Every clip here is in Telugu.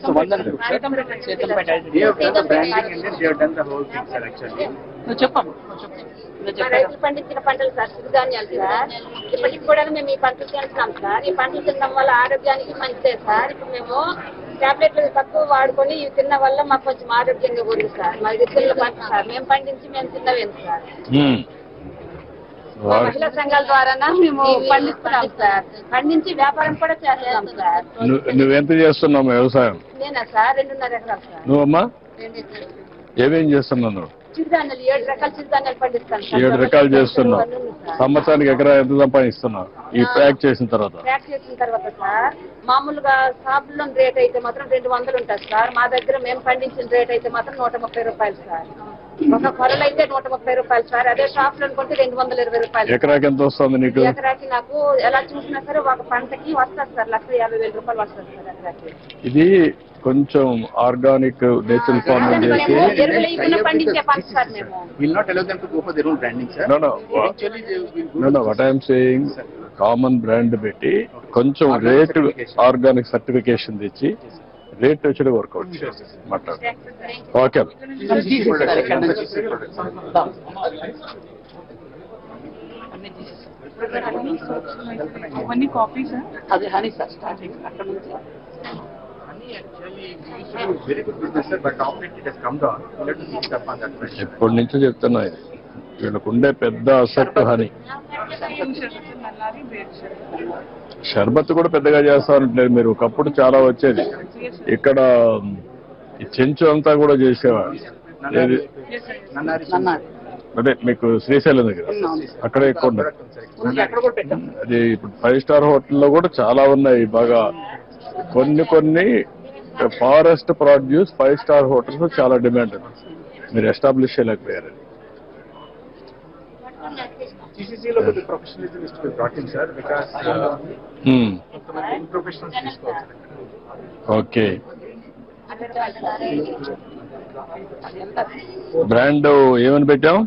So one have done the branding and then they have done the whole thing, sir, actually. మా చెప్పారా రైతులు పండించిన పంటలు సార్ సిరిధాన్యాలు సార్ ఇప్పటికి కూడా మేము ఈ పంటలు తింటున్నాం సార్ ఈ పంటలు తినడం వల్ల ఆరోగ్యానికి మంచిదే సార్ ఇప్పుడు మేము టాబ్లెట్లు తక్కువ వాడుకొని ఇవి తిన్న వల్ల మాకు కొంచెం ఆరోగ్యంగా ఉంది సార్ మాది తిన్న పంట సార్ మేము పండించి మేము తిన్నవేం సార్ మహిళా సంఘాల ద్వారా మేము పండిస్తున్నాం సార్. పండించి వ్యాపారం కూడా చేస్తున్నాం సార్. నువ్వు నువ్వెంత చేస్తున్నావు వ్యవసాయం? నేనా సార్? రెండున్నర ఎకరాలు సార్. నువ్వమ్మా. ఏమేం చేస్తున్నావు నువ్వు? చిరుధాన్యాలు ఏడు రకాల చిరుధాన్యాలు పండిస్తాను ఏడు రకాలు చేస్తున్నావు. సంవత్సరానికి ఎకరా ఎంత సంపాదిస్తున్నావు? ఈ ప్యాక్ చేసిన తర్వాత. ప్యాక్ చేసిన తర్వాత సార్ మామూలుగా షాపుల్లో రేట్ అయితే మాత్రం రెండు వందలు ఉంటుంది సార్. మా దగ్గర మేము పండించిన రేట్ అయితే మాత్రం నూట ముప్పై రూపాయలు సార్. ఒక కొరలు అయితే నూట ముప్పై రూపాయలు సార్. అదే షాప్లో కొంటే రెండు వందల ఇరవై రూపాయలు. ఎకరాకి ఎంత వస్తుంది నీకు? ఎకరాకి నాకు ఎలా చూసినా సరే ఒక పంటకి వస్తుంది సార్. లక్ష యాభై వేల రూపాయలు వస్తుంది సార్ ఎకరాకి. ఇది కొంచెం ఆర్గానిక్ నేచురల్ ఫార్మింగ్ చేసి what I'm saying common brand పెట్టి కొంచెం రేట్ ఆర్గానిక్ సర్టిఫికేషన్ తెచ్చి రేట్ వచ్చి వర్కౌట్ మాట్లాడు ఓకే అవన్నీ అది హనీ సార్ స్టార్టింగ్ అక్కడ నుంచి that pressure. ఎప్పటి నుంచో చెప్తున్నా ఇది వీళ్ళకు ఉండే పెద్ద అసెట్ హనీ. షర్బత్ కూడా పెద్దగా చేస్తారంటలేదు మీరు. ఒకప్పుడు చాలా వచ్చేది. ఇక్కడ చెంచు అంతా కూడా చేసేవారు అదే మీకు శ్రీశైలం దగ్గర. అక్కడే ఎక్కువ ఉండదు అది ఇప్పుడు ఫైవ్ స్టార్ హోటల్లో కూడా చాలా ఉన్నాయి. బాగా కొన్ని కొన్ని forest produce five star hotels చాలా డిమాండ్. ఉంది మీరు ఎస్టాబ్లిష్ చేయలేకపోయారు. TCC లో కొద్ది professionalism is to be brought in, sir, because uh, హ్మ్. కొంతమంది professionals తీసుకోవాలి, sir. ఓకే అది ఎంత బ్రాండ్ ఏమని పెట్టాం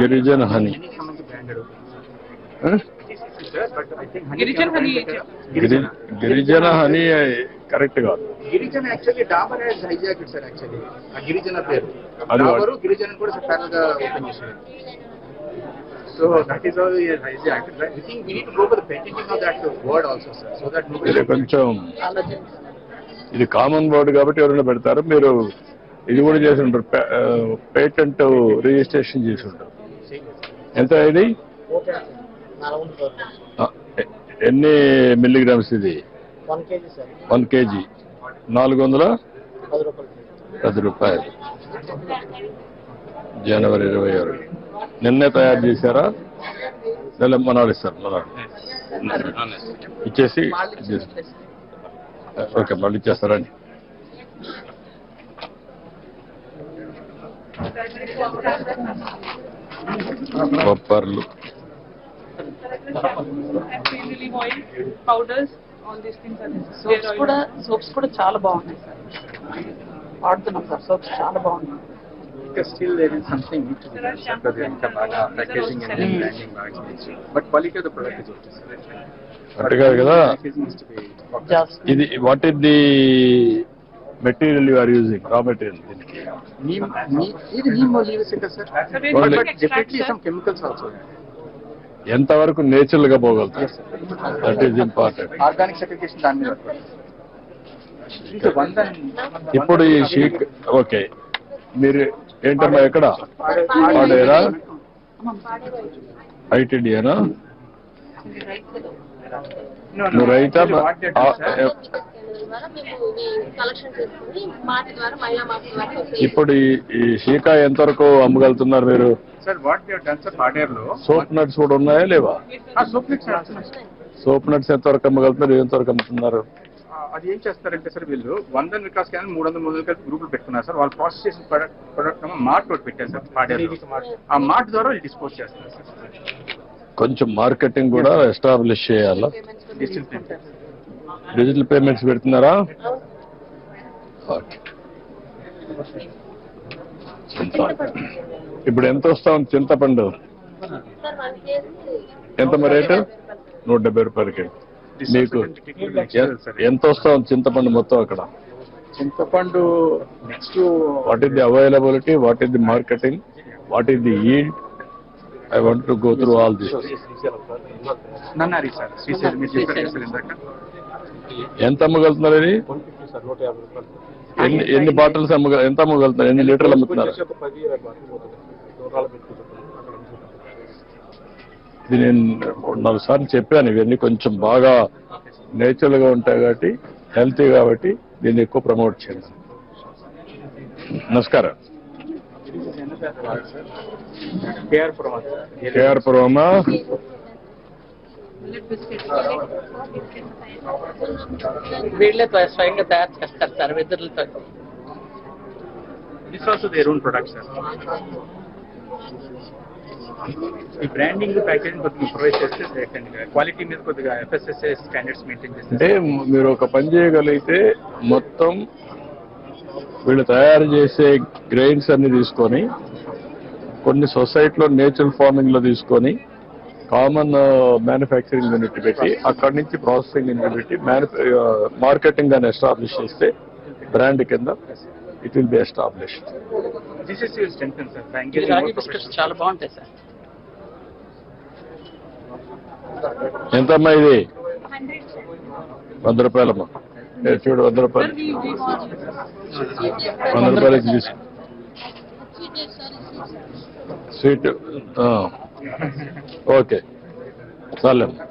Girijan honey Girijana honey correct కాదు. Girijana actually Dabur hijack sir actually. ఆ గిరిజన పేరు. డాబరు గిరిజన కూడా ప్యారల్గా ఓపెన్ చేశారు. So that is all hijack I think we need to go for the of that word also sir so that ఇది కొంచెం ఇది కామన్ వర్డ్ కాబట్టి ఎవరైనా పెడతారు. మీరు ఇది కూడా చేసి ఉంటారు. పేటెంట్ రిజిస్ట్రేషన్ చేసి ఉంటారు. ఎంత ఇది? ఎన్ని మిల్లీగ్రామ్స్ ఇది? One KG sir. నాలుగు వందల పది రూపాయలు జనవరి ఇరవై ఆరు. నిన్నే తయారు చేశారా? లేదా మనాడు ఇస్తారు మనాడు ఇచ్చేసి ఓకే మళ్ళీ ఇచ్చేస్తారండి బొప్పర్లు పౌడర్స్ సోప్స్ కూడా సోప్స్ కూడా చాలా బాగున్నాయి సార్. వాడుతున్నాం సార్ సోప్స్ చాలా బాగున్నాయి. ఇంకా still there is something need to be done sir కొద్దిగా ఇంకా బాగా ప్యాకేజింగ్ అండ్ బ్రాండింగ్ బాగా చేయొచ్చు but quality of the product is okay sir అట్టు కాదు ఇది what is the material you are using raw material దీనికి నీమ్ ఇది neem sir but definitely some chemicals also ఎంతవరకు నేచురల్గా పోగలుగుతారు that is important organic certification దాని మీద ఇంకా వంద ఇప్పుడు ఈ షీక్ ఓకే మీరు ఏంటమ్మా ఎక్కడ పాడేరా ఐటీడీనా నువ్వు రైతా ఇప్పుడు ఈ ఈ షీకా ఎంతవరకు అమ్మగలుగుతున్నారు మీరు sir what they done sir soap nuts కూడా ఉన్నాయా లేవా? సోప్ మిక్స్ సోప్ నట్స్ ఎంతవరకు అమ్మగలుగుతున్నారు? ఎంతవరకు అమ్ముతున్నారు? అది ఏం చేస్తారంటే సార్ వీళ్ళు వంద వికాస్ కానీ మూడు వందల మూడు వందల గ్రూపులు పెట్టుకున్నారు సార్ వాళ్ళు ప్రాసెస్ చేసిన ప్రొడక్ట్ ప్రొడక్ట్ మార్ట్ ఒకటి పెట్టారు సార్ పాడేరు ఆ మార్ట్ ద్వారా వాళ్ళు డిస్పోజ్ చేస్తారు సార్ కొంచెం మార్కెటింగ్ కూడా ఎస్టాబ్లిష్ చేయాలా? డిజిటల్ పేమెంట్ డిజిటల్ పేమెంట్స్ పెడుతున్నారా? ఓకే ఇప్పుడు ఎంత వస్తా ఉంది చింతపండు? సార్ వన్ కేజీ ఎంత మరి రేటు? నూట డెబ్బై రూపాయలకి మీకు ఎంత వస్తాం చింతపండు మొత్తం అక్కడ? చింతపండు next what is the availability what is the marketing what is the yield I want to go through all this ఎంత అమ్మగలుగుతున్నారు ఇది ఎన్ని ఎన్ని బాటిల్స్ అమ్మగ ఎంత అమ్మగలుగుతున్నారు ఎన్ని లీటర్లు అమ్ముతున్నారు. ఇది నేను నాలుగు సార్లు చెప్పాను ఇవన్నీ కొంచెం బాగా నేచురల్గా ఉంటాయి కాబట్టి హెల్తీ కాబట్టి దీన్ని ఎక్కువ ప్రమోట్ చేయండి నమస్కారం. కేఆర్ పురమా వీళ్ళే స్వయంగా తయారు చేస్తారు sir వెదురులతో. This also their own product sir ఈ బ్రాండింగ్ ప్యాకేజింగ్ కొద్దిగా చేస్తే క్వాలిటీ మీద కొద్దిగా ఎఫ్ఎస్ఎస్ఏ స్టాండర్డ్స్ మెయింటైన్ చేస్తే అంటే మీరు ఒక పని చేయగలిగితే మొత్తం వీళ్ళు తయారు చేసే గ్రెయిన్స్ అన్ని తీసుకొని కొన్ని సొసైటీలో నేచురల్ ఫార్మింగ్లో తీసుకొని కామన్ మ్యానుఫ్యాక్చరింగ్ యూనిట్ పెట్టి అక్కడి నుంచి ప్రాసెసింగ్ యూనిట్ పెట్టి మార్కెటింగ్ అని ఎస్టాబ్లిష్ చేస్తే బ్రాండ్ కింద it will be establish this is your strength sir ఇది రాగి బిస్కెట్స్ చాలా బాగుంటాయి సార్ ఎంతమ్మా ఇది? వంద రూపాయలమ్మా. చూడు వంద రూపాయలు. వంద రూపాయలకి తీసు స్వీట్ ఓకే చాలేమ్మా